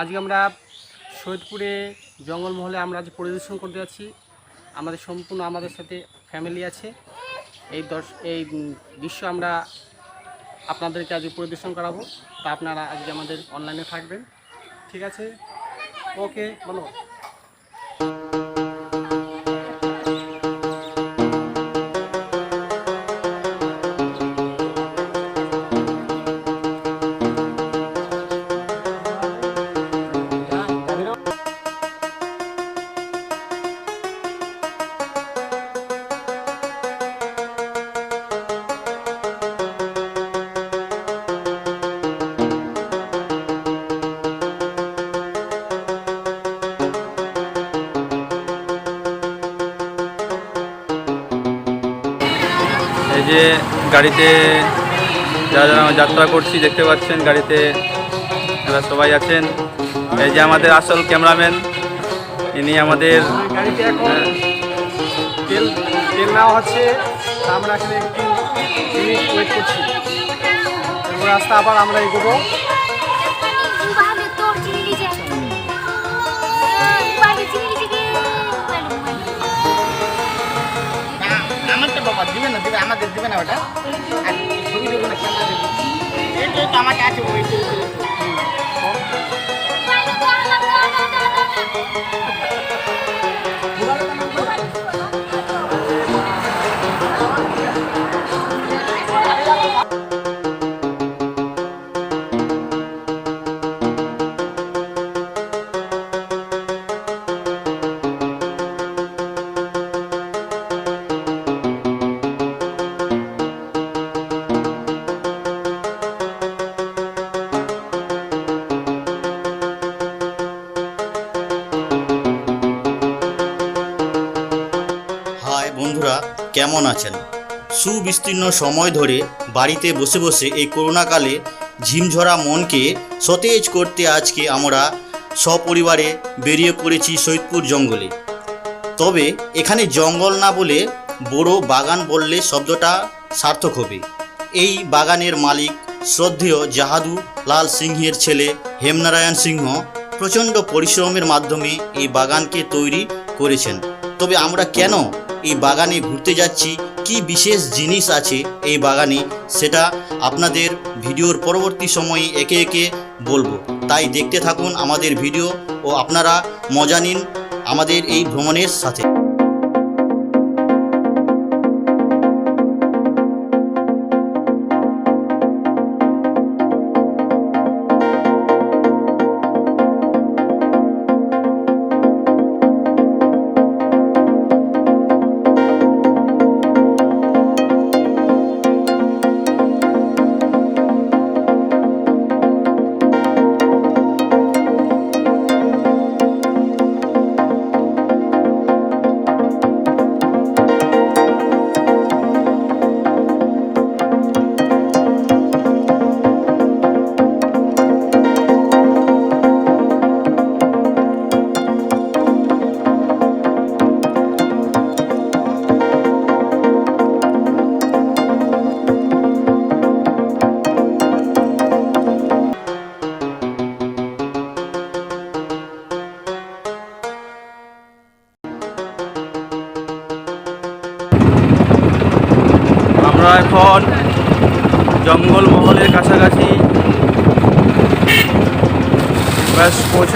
আজকে আমরা সৈয়দপুরে জঙ্গলমহলে আমরা আজ পরিদর্শন করতে যাচ্ছি। আমাদের সম্পূর্ণ আমাদের সাথে ফ্যামিলি আছে। এই দর্শ, এই দৃশ্য আমরা আপনাদেরকে আজকে পরিদর্শন করাবো। তা আপনারা আজকে আমাদের অনলাইনে থাকবেন। ঠিক আছে? ওকে বলো। যে গাড়িতে যারা যারা যাত্রা করছি দেখতে পাচ্ছেন গাড়িতে এরা সবাই আছেন। এই যে আমাদের আসল ক্যামেরাম্যান ইনি আমাদের গাড়িতে এখন তেল তেল নেওয়া হচ্ছে আমরা এখানে একটু ওয়েট করছি। রাস্তা আবার আমরা এগোবো। দিবে না দিবে আমাদের দিবে না ওটা। আমাকে আছে ওই কেমন আছেন? সুবিস্তীর্ণ সময় ধরে বাড়িতে বসে বসে এই করোনাকালে ঝিমঝরা মনকে সতেজ করতে আজকে আমরা সপরিবারে বেরিয়ে পড়েছি সৈদপুর জঙ্গলে। তবে এখানে জঙ্গল না বলে বড় বাগান বললে শব্দটা সার্থক হবে। এই বাগানের মালিক শ্রদ্ধেয় জাহাদু লাল সিংহের ছেলে হেমনারায়ণ সিংহ প্রচণ্ড পরিশ্রমের মাধ্যমে এই বাগানকে তৈরি করেছেন। তবে আমরা কেন এই বাগানে ঘুরতে যাচ্ছি। কি বিশেষ জিনিস আছে এই বাগানে? সেটা আপনাদের ভিডিওর পরবর্তী সময়ে একে একে বলব। তাই দেখতে থাকুন আমাদের ভিডিও ও আপনারা মজা নিন আমাদের এই ভ্রমণের সাথে।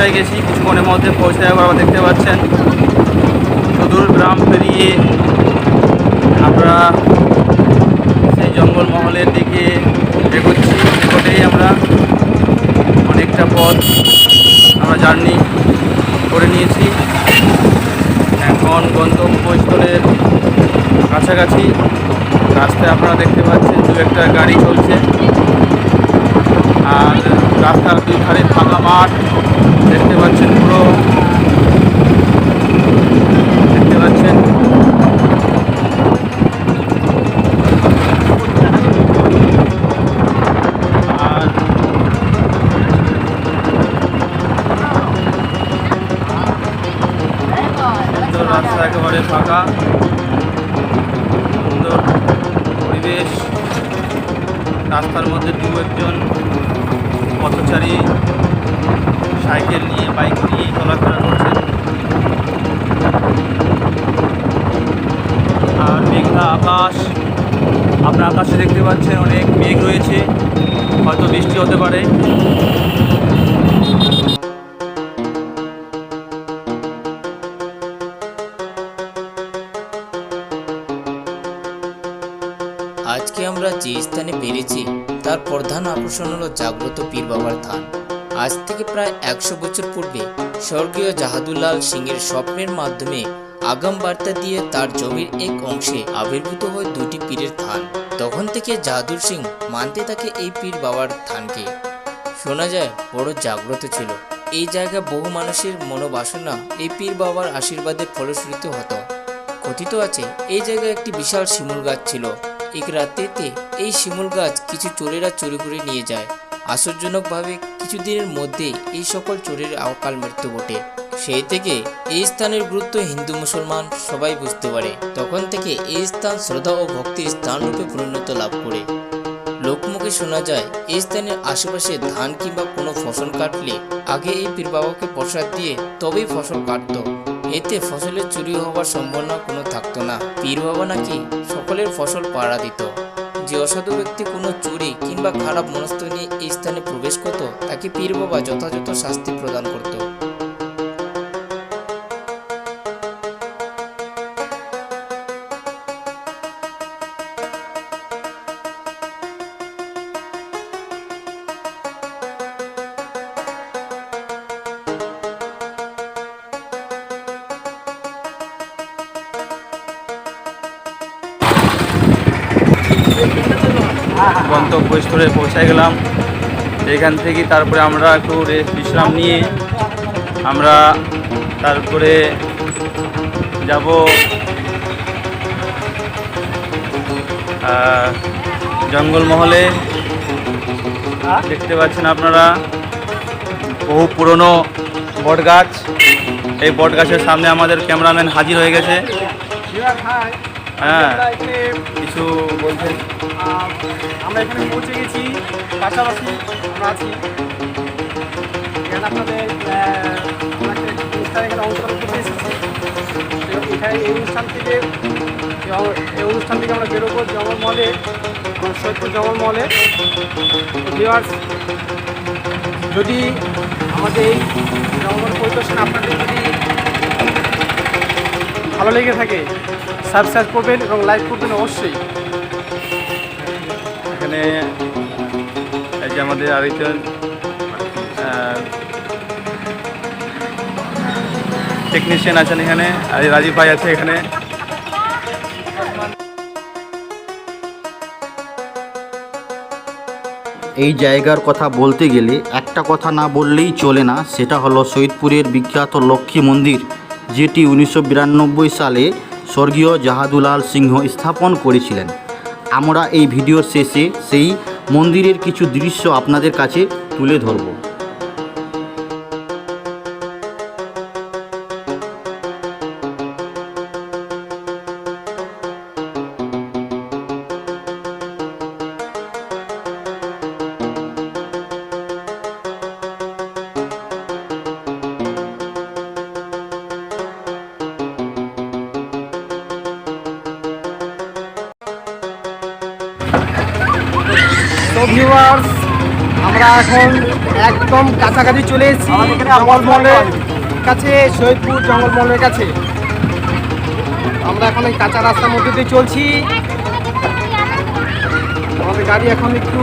পৌঁছায় গেছি? কিছুক্ষণের মধ্যে পৌঁছে যাব দেখতে পাচ্ছেন। সুদূর গ্রাম পেরিয়ে আমরা সেই জঙ্গলমহলের দিকে এগোচ্ছি। এগোতেই আমরা অনেকটা পথ আমরা জার্নি করে নিয়েছি। এখন গন্তব্যস্থলের কাছাকাছি। রাস্তায় আপনারা দেখতে পাচ্ছেন, দু একটা গাড়ি চলছে। আর রাস্তার দুই ধারে ফাঁকা মাঠ, দেখতে পাচ্ছেন পুরো। দেখতে পাচ্ছেন। রাস্তা একেবারে ফাঁকা। সুন্দর পরিবেশ। রাস্তার মধ্যে দু একজন পথচারী সাইকেল নিয়ে, বাইক নিয়ে চলাফেরা করছেন। আর মেঘলা আকাশ। আপনার আকাশে দেখতে পাচ্ছেন অনেক মেঘ রয়েছে। হয়তো বৃষ্টি হতে পারে। আজকে আমরা যে স্থানে পেরেছি তার প্রধান আকর্ষণ হলো জাগ্রত পীর বাবার থান আজ থেকে প্রায় একশো বছর পূর্বে স্বর্গীয় জাহাদুল্লাল সিংয়ের স্বপ্নের মাধ্যমে আগাম বার্তা দিয়ে তার জমির এক অংশে আবির্ভূত হয় দুটি পীরের থান তখন থেকে জাহাদুর সিং মানতে থাকে এই পীর বাবার থানকে শোনা যায়, বড় জাগ্রত ছিল। এই জায়গায় বহু মানুষের মনোবাসনা এই পীর বাবার আশীর্বাদে ফলশ্রুত হতো। কথিত আছে, এই জায়গায় একটি বিশাল শিমুল গাছ ছিল। এক রাত্রিতে এই শিমুল গাছ কিছু চোরেরা চুরি করে নিয়ে যায়। আশ্চর্যজনকভাবে কিছুদিনের মধ্যেই এই সকল চোরের অকাল মৃত্যু ঘটে। সেই থেকে এই স্থানের গুরুত্ব হিন্দু মুসলমান সবাই বুঝতে পারে। তখন থেকে এই স্থান শ্রদ্ধা ও ভক্তির স্থান রূপে পরিণত লাভ করে। লোকমুখে শোনা যায়, এই স্থানের আশেপাশে ধান কিংবা কোনো ফসল কাটলে আগে এই পীর বাবাকে প্রসাদ দিয়ে তবেই ফসল কাটতো। এতে ফসলের চুরি হওয়ার সম্ভাবনা কোনো থাকতো না। পীর বাবা নাকি সকলের ফসল পাড়া দিত। যে অসাধু ব্যক্তি কোনো চুরি কিংবা খারাপ মনস্থ নিয়ে এই স্থানে প্রবেশ করত, তাকে পীর বাবা যথাযথ শাস্তি প্রদান করত। গন্তব্যস্থলে পৌঁছে গেলাম। এখান থেকে তারপরে আমরা একটু রেস্ট বিশ্রাম নিয়ে আমরা তারপরে যাব জঙ্গলমহলে। দেখতে পাচ্ছেন আপনারা, বহু পুরনো বট গাছ এই বট গাছের সামনে আমাদের ক্যামেরাম্যান হাজির হয়ে গেছে। হ্যাঁ কিছু বলছেন আমরা এখানে পৌঁছে গেছি পাশাপাশি আমরা আছি। এখানে আপনাদের এখানে এই অনুষ্ঠান থেকে এই অনুষ্ঠান থেকে আমরা বেরোবো আহ, সৈয়দপুর জঙ্গলমহলে ভিওয়ার্স যদি আমাদের এই জঙ্গল পরিদর্শন আপনাদের যদি ভালো লেগে থাকে সাবস্ক্রাইব করবেন এবং লাইক করবেন অবশ্যই। এখানে এই যে আমাদের আরেকজন টেকনিশিয়ান আছেন এখানে, আর রাজীব ভাই আছে এখানে। এই জায়গার কথা বলতে গেলে একটা কথা না বললেই চলে না, সেটা হলো সৈয়দপুরের বিখ্যাত লক্ষ্মী মন্দির, যেটি উনিশশো বিরানব্বই সালে স্বর্গীয় জাহাদুলাল সিংহ স্থাপন করেছিলেন। আমরা এই ভিডিওর শেষে সেই মন্দিরের কিছু দৃশ্য আপনাদের কাছে তুলে ধরব। ভিউয়ার্স আমরা এখন একদম কাছাকাছি চলে এসেছি জঙ্গলমহলের কাছে সৈয়দপুর জঙ্গলমহলের কাছে। আমরা এখন এই কাঁচা রাস্তার মধ্যে দিয়ে চলছি। আমাদের গাড়ি এখন একটু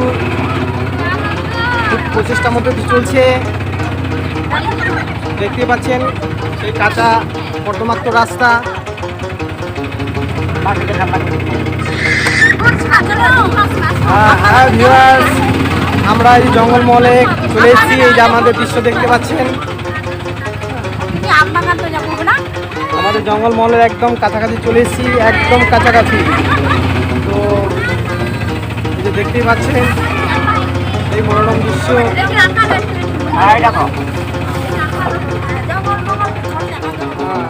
খুব প্রচেষ্টার মধ্যে দিয়ে চলছে। দেখতে পাচ্ছেন সেই কাঁচা কর্দমাক্ত রাস্তা। হ্যাঁ হ্যাঁ ভিউয়ার্স আমরা এই জঙ্গলমহলে চলে এসেছি এই যে আমাদের দৃশ্য দেখতে পাচ্ছেন। আমাদের জঙ্গলমহলের একদম কাছাকাছি চলে এসেছি একদম কাছাকাছি। তো এই যে দেখতেই পাচ্ছেন এই মনোরম দৃশ্য। হ্যাঁ,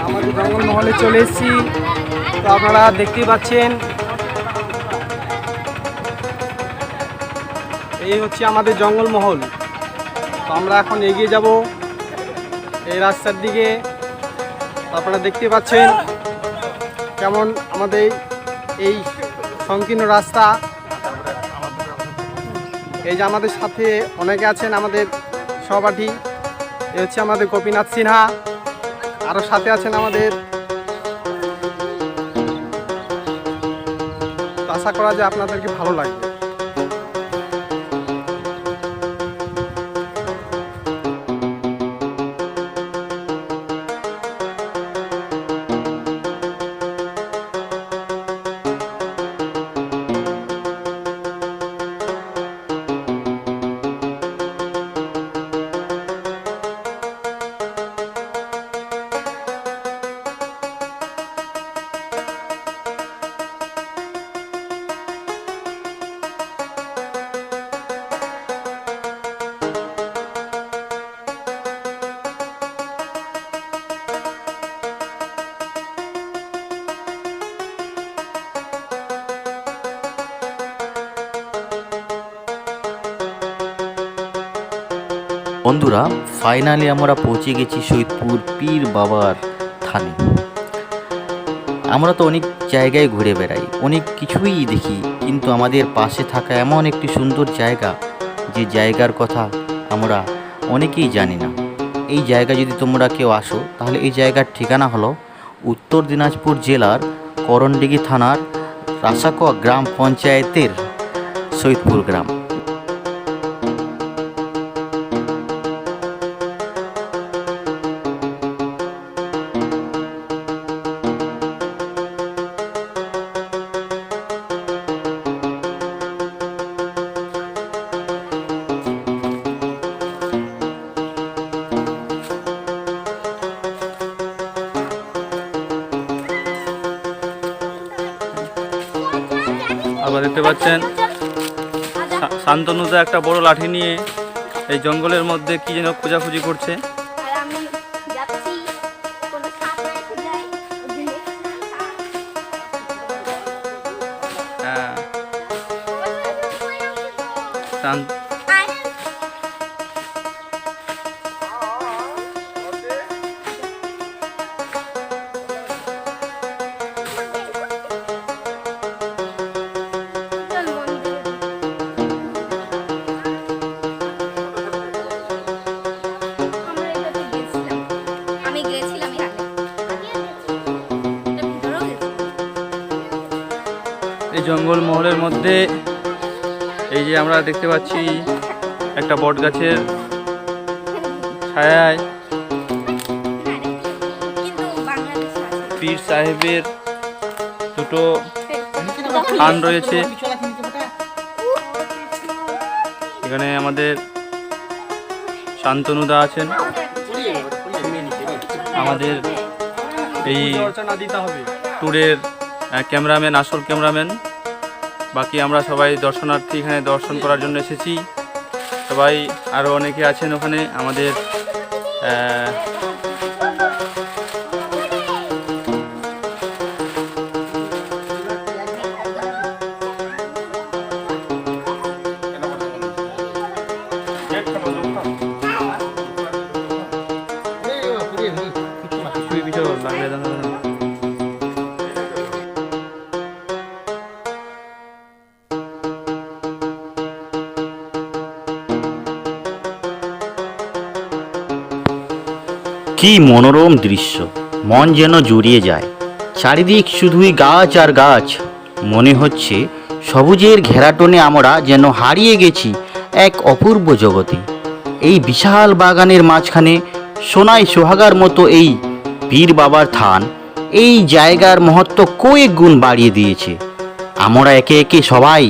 আমাদের জঙ্গলমহলে চলে এসেছি। তো আপনারা দেখতেই পাচ্ছেন এই হচ্ছে আমাদের জঙ্গলমহল। তো আমরা এখন এগিয়ে যাব এই রাস্তার দিকে। আপনারা দেখতে পাচ্ছেন কেমন আমাদের এই সংকীর্ণ রাস্তা। এই যে আমাদের সাথে অনেকে আছেন আমাদের সহপাঠী, এ হচ্ছে আমাদের গোপীনাথ সিনহা। আরও সাথে আছেন আমাদের। আশা করা যায় আপনাদেরকে ভালো লাগবে। বন্ধুরা ফাইনালি আমরা পৌঁছে গেছি সৈয়দপুর পীর বাবার থানে। আমরা তো অনেক জায়গায় ঘুরে বেড়াই, অনেক কিছুই দেখি, কিন্তু আমাদের পাশে থাকা এমন একটি সুন্দর জায়গা, যে জায়গার কথা আমরা অনেকেই জানি না। এই জায়গা যদি তোমরা কেউ আসো, তাহলে এই জায়গার ঠিকানা হলো উত্তর দিনাজপুর জেলার করণডিগি থানার রাসাকোয়া গ্রাম পঞ্চায়েতের সৈয়দপুর গ্রাম। দেখতে পাচ্ছেন। শান্তনুদা একটা বড় লাঠি নিয়ে এই জঙ্গলের মধ্যে কি যেন খোঁজাখুঁজি করছে। জঙ্গল মহলের মধ্যে এই যে আমরা দেখতে পাচ্ছি একটা বট গাছের ছায়ায় পীর সাহেবের দুটো থান রয়েছে। এখানে আমাদের শান্তনুদা আছেন। আমাদের এই অর্চনা দিতে হবে। ট্যুরের ক্যামেরাম্যান আসল ক্যামেরাম্যান। বাকি আমরা সবাই দর্শনার্থী এখানে দর্শন করার জন্য এসেছি সবাই আরও অনেকে আছেন ওখানে আমাদের আহ, কি মনোরম দৃশ্য। মন যেন জুড়িয়ে যায়। চারিদিক শুধুই গাছ আর গাছ। মনে হচ্ছে সবুজের ঘেরাটনে আমরা যেন হারিয়ে গেছি এক অপূর্ব জগতে। এই বিশাল বাগানের মাঝখানে সোনাই সোহাগার মতো এই পীর বাবার থান, এই জায়গার মহত্ব কয়েক গুণ বাড়িয়ে দিয়েছে। আমরা একে একে সবাই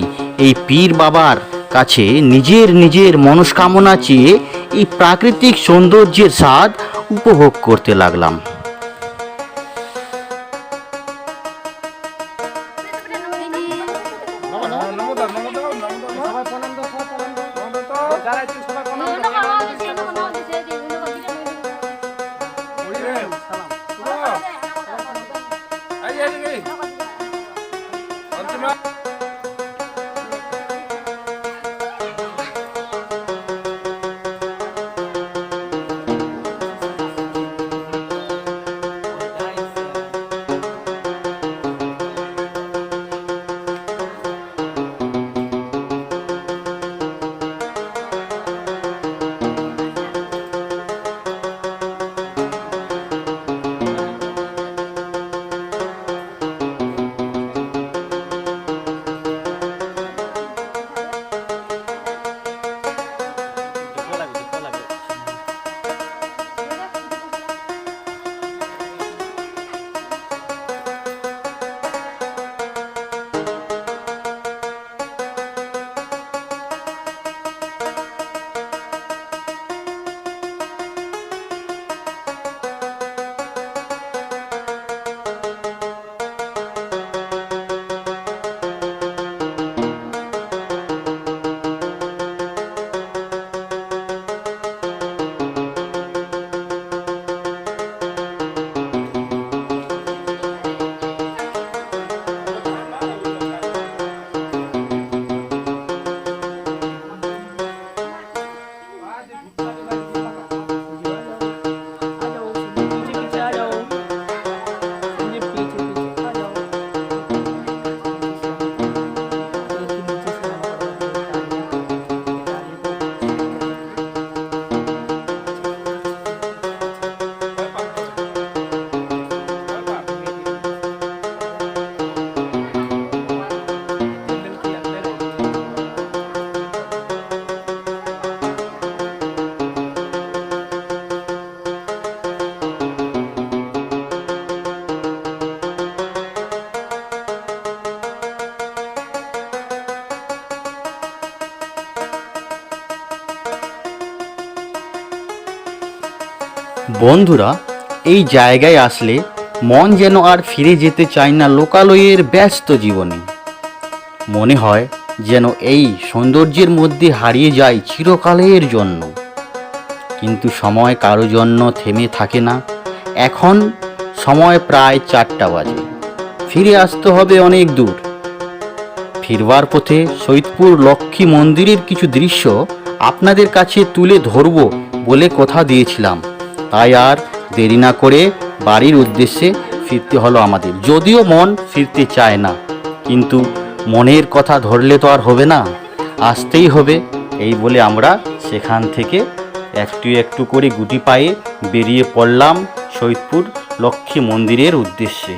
এই পীর বাবার কাছে নিজের নিজের মনস্কামনা চেয়ে এই প্রাকৃতিক সৌন্দর্যের স্বাদ উপভোগ করতে লাগলাম। বন্ধুরা, এই জায়গায় আসলে মন যেন আর ফিরে যেতে চায় না লোকালয়ের ব্যস্ত জীবনে। মনে হয় যেন এই সৌন্দর্যের মধ্যে হারিয়ে যায় চিরকালের জন্য। কিন্তু সময় কারও জন্য থেমে থাকে না। এখন সময় প্রায় চারটা বাজে। ফিরে আসতে হবে অনেক দূর। ফিরবার পথে সৈদপুর লক্ষ্মী মন্দিরের কিছু দৃশ্য আপনাদের কাছে তুলে ধরব বলে কথা দিয়েছিলাম। তাই আর দেরি না করে বাড়ির উদ্দেশ্যে ফিরতে হলো আমাদের। যদিও মন ফিরতে চায় না, কিন্তু মনের কথা ধরলে তো আর হবে না। আসতেই হবে, এই বলে আমরা সেখান থেকে একটু একটু করে গুটি পায়ে বেরিয়ে পড়লাম সৈদপুর লক্ষ্মী মন্দিরের উদ্দেশ্যে।